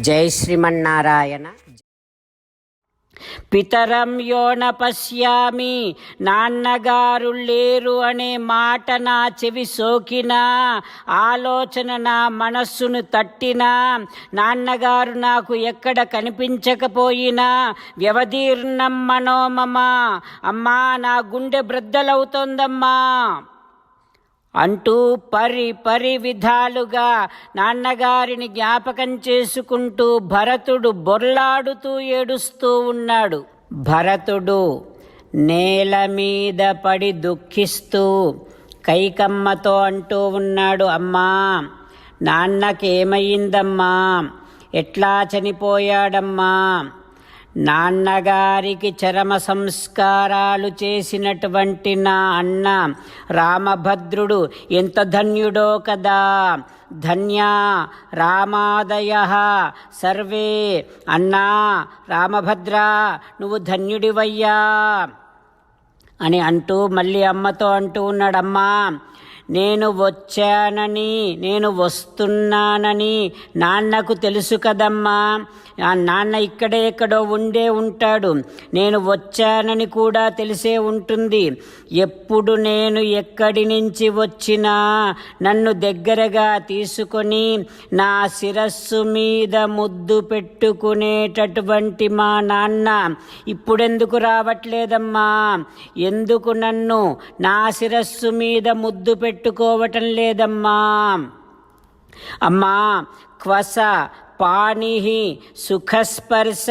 జై శ్రీమన్నారాయణ. పితరం యోన పశ్యామి నాన్నగారు లేరు అనే మాట నా చెవి సోకినా ఆలోచన నా మనస్సును తట్టినా నాన్నగారు నాకు ఎక్కడ కనిపించకపోయినా వ్యవధీర్ణం మనోమమా అమ్మా నా గుండె బ్రద్దలవుతోందమ్మా. అంటూ పరి పరి విధాలుగా నాన్నగారిని జ్ఞాపకం చేసుకుంటూ భరతుడు బొర్లాడుతూ ఏడుస్తూ ఉన్నాడు. భరతుడు నేల మీద పడి దుఃఖిస్తూ కైకమ్మతో అంటూ ఉన్నాడు అమ్మా నాన్నకేమయ్యిందమ్మా ఎట్లా చనిపోయాడమ్మా? నాన్నగారికి చరమ సంస్కారాలు చేసినటువంటి నా అన్న రామభద్రుడు ఎంత ధన్యుడో కదా. ధన్య రామాదయ సర్వే. అన్నా రామభద్ర నువ్వు ధన్యుడివయ్యా అని అంటూ మళ్ళీ అమ్మతో అంటూ ఉన్నాడమ్మా నేను వచ్చానని నేను వస్తున్నానని నాన్నకు తెలుసు కదమ్మా. ఆ నాన్న ఇక్కడే ఎక్కడో ఉండే ఉంటాడు. నేను వచ్చానని కూడా తెలిసే ఉంటుంది. ఎప్పుడు నేను ఎక్కడి నుంచి వచ్చినా నన్ను దగ్గరగా తీసుకొని నా శిరస్సు మీద ముద్దు పెట్టుకునేటటువంటి మా నాన్న ఇప్పుడెందుకు రావట్లేదమ్మా? ఎందుకు నన్ను నా శిరస్సు మీద ముద్దు పెట్టుకోవటం లేదమ్మా? అమ్మా క్వస పాణి సుఖస్పర్శ.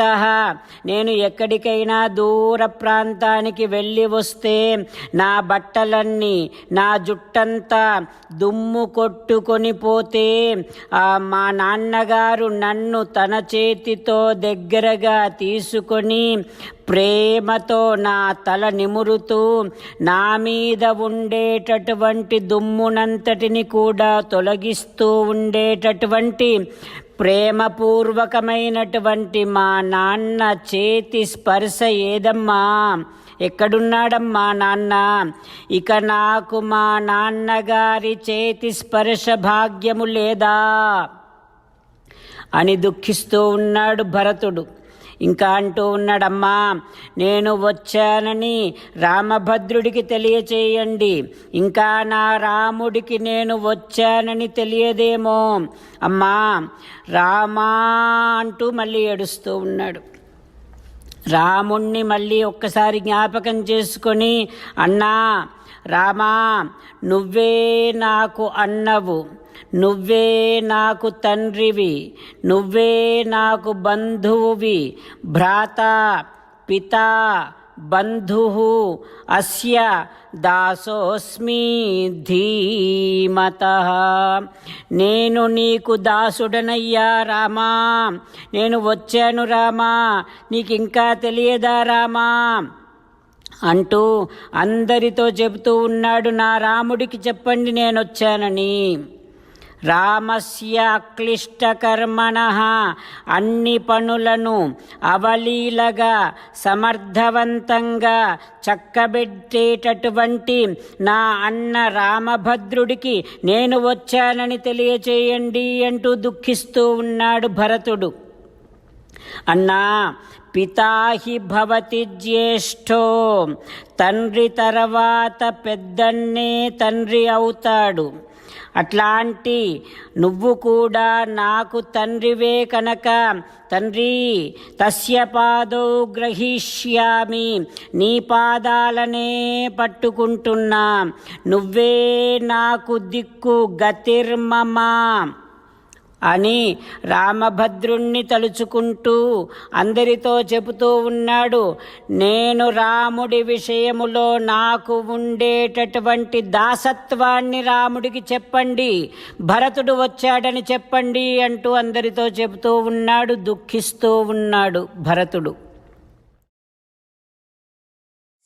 నేను ఎక్కడికైనా దూర ప్రాంతానికి వెళ్ళి వస్తే నా బట్టలన్నీ నా జుట్టంతా దుమ్ము కొట్టుకొని పోతే మా నాన్నగారు నన్ను తన చేతితో దగ్గరగా తీసుకొని ప్రేమతో నా తల నిమురుతూ నా మీద ఉండేటటువంటి దుమ్మునంతటిని కూడా తొలగిస్తూ ఉండేటటువంటి ప్రేమపూర్వకమైనటువంటి మా నాన్న చేతి స్పర్శ ఏదమ్మా? ఎక్కడున్నాడమ్మా నాన్న? ఇక నాకు మా నాన్నగారి చేతి స్పర్శ భాగ్యము లేదా? అని దుఃఖిస్తూ ఉన్నాడు భరతుడు. ఇంకా అంటూ ఉన్నాడమ్మా నేను వచ్చానని రామభద్రుడికి తెలియచేయండి. ఇంకా నా రాముడికి నేను వచ్చానని తెలియదేమో. అమ్మా రామా అంటూ మళ్ళీ ఏడుస్తూ ఉన్నాడు. రాముణ్ణి మళ్ళీ ఒక్కసారి జ్ఞాపకం చేసుకొని అన్నా రామా నువ్వే నాకు అన్నవు. నువ్వే నాకు తండ్రివి నువ్వే నాకు బంధువువి భ్రాత పిత బంధు అస్య దాసోస్మి ధీమత. నేను నీకు దాసుడనయ్యా రామా నేను వచ్చాను రామా నీకు ఇంకా తెలియదా రామా? అంటూ అందరితో చెబుతూ ఉన్నాడు నా రాముడికి చెప్పండి నేను వచ్చానని రామస్య అక్లిష్టకర్మణ అన్ని పనులను అవలీలగా సమర్థవంతంగా చక్కబెట్టేటటువంటి నా అన్న రామభద్రుడికి నేను వచ్చానని తెలియచేయండి అంటూ దుఃఖిస్తూ ఉన్నాడు భరతుడు. అన్నా పితాహి భవతి జ్యేష్ఠో. తండ్రి తర్వాత పెద్దన్నే తండ్రి అవుతాడు. అట్లాంటి నువ్వు కూడా నాకు తండ్రివే కనుక తండ్రి తస్య పాదౌ గ్రహీష్యామి నీ పాదాలనే పట్టుకుంటున్నా. నువ్వే నాకు దిక్కు గతిర్మమా. అని రామభద్రుణ్ణి తలుచుకుంటూ అందరితో చెబుతూ ఉన్నాడు. నేను రాముడి విషయములో నాకు ఉండేటటువంటి దాసత్వాన్ని రాముడికి చెప్పండి. భరతుడు వచ్చాడని చెప్పండి అంటూ అందరితో చెబుతూ ఉన్నాడు దుఃఖిస్తూ ఉన్నాడు భరతుడు.